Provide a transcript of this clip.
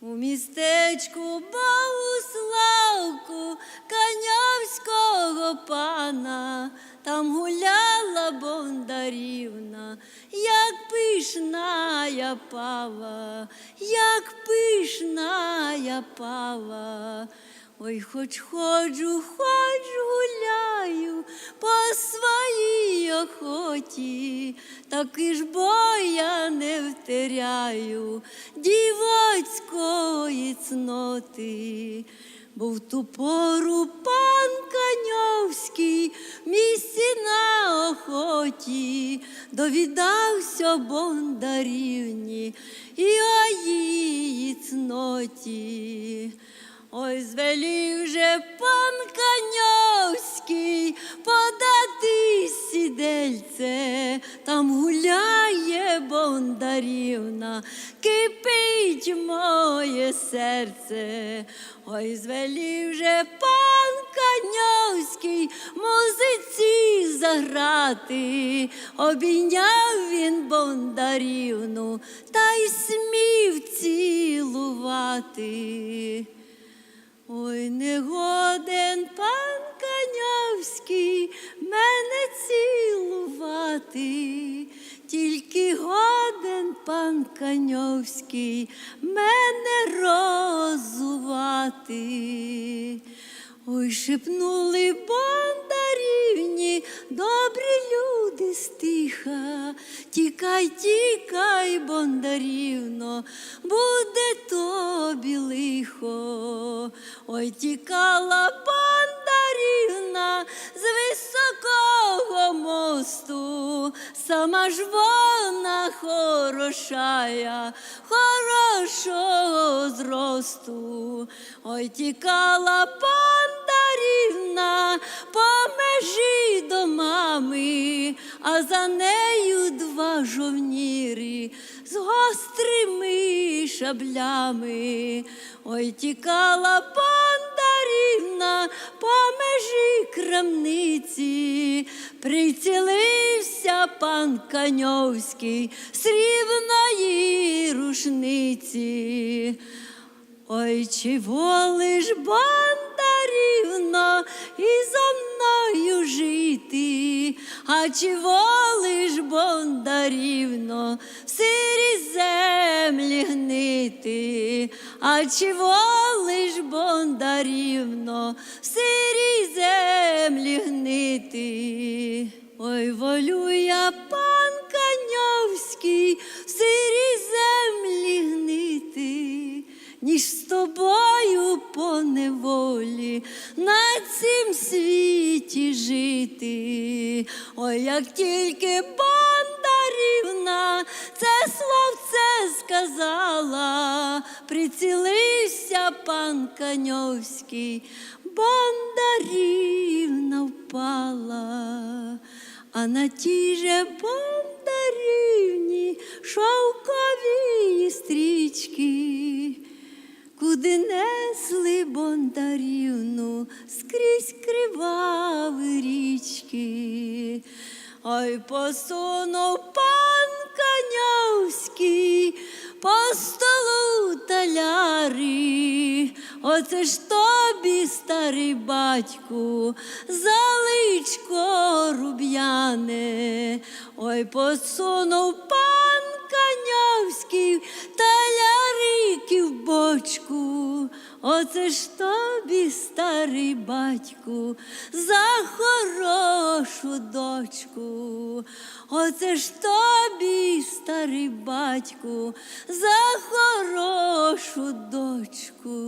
У містечку Богуславку Канявського пана, там гуляла Бондарівна, як пишна я пава, як пишна я пава. Ой, хоч ходжу, хоч гуляю по своїй охоті, таки ж бо я не втеряю дівоцької цноти. Бо в ту пору пан Каньовський місці на охоті довідався Бондарівні і о її цноті. Ой, звелів же пан Каньовський подати сідельце, там гуляє Бондарівна, кипить моє серце. Ой, звелів же пан Каньовський музиці заграти, обійняв він Бондарівну та й смів цілувати. Ой, не годен пан Канявський мене цілувати, тільки годен пан Канявський мене розувати. Ой, шепнули бондарівні, добрі люди стиха, тікай, тікай, бондарівно, буде лихо. Ой, тікала бондарівна з високого мосту, сама ж вона хорошая, хорошого зросту. Ой, тікала Бондарівна по межі до мами, а за нею два жовніри з гострими шаблями. Ой, тікала Бондарівна по межі крамниці, прицілився пан Каньовський срібної рушниці. Ой, чи волиш Бондарівно і зо мною жити, а чи волиш Бондарівно в сирі землі гнити, а чи волиш Бондарівно в сирі землі гнити. Ой, волю я пан жити. Ой, як тільки Бондарівна це словце сказала, прицілився пан Каньовський, Бондарівна впала. А на тій же Бондарівні шовкові стрічки, куди несли Бондарівну скрізь криваві річки. Ой, посунув пан Канявський по столу таляри. Оце ж тобі, старий батьку, заличко руб'яне. Ой, посунув пан Канявський талярики в бочку. Оце ж тобі, старий батьку, за хорошу дочку. Оце ж тобі, старий батьку, за хорошу дочку.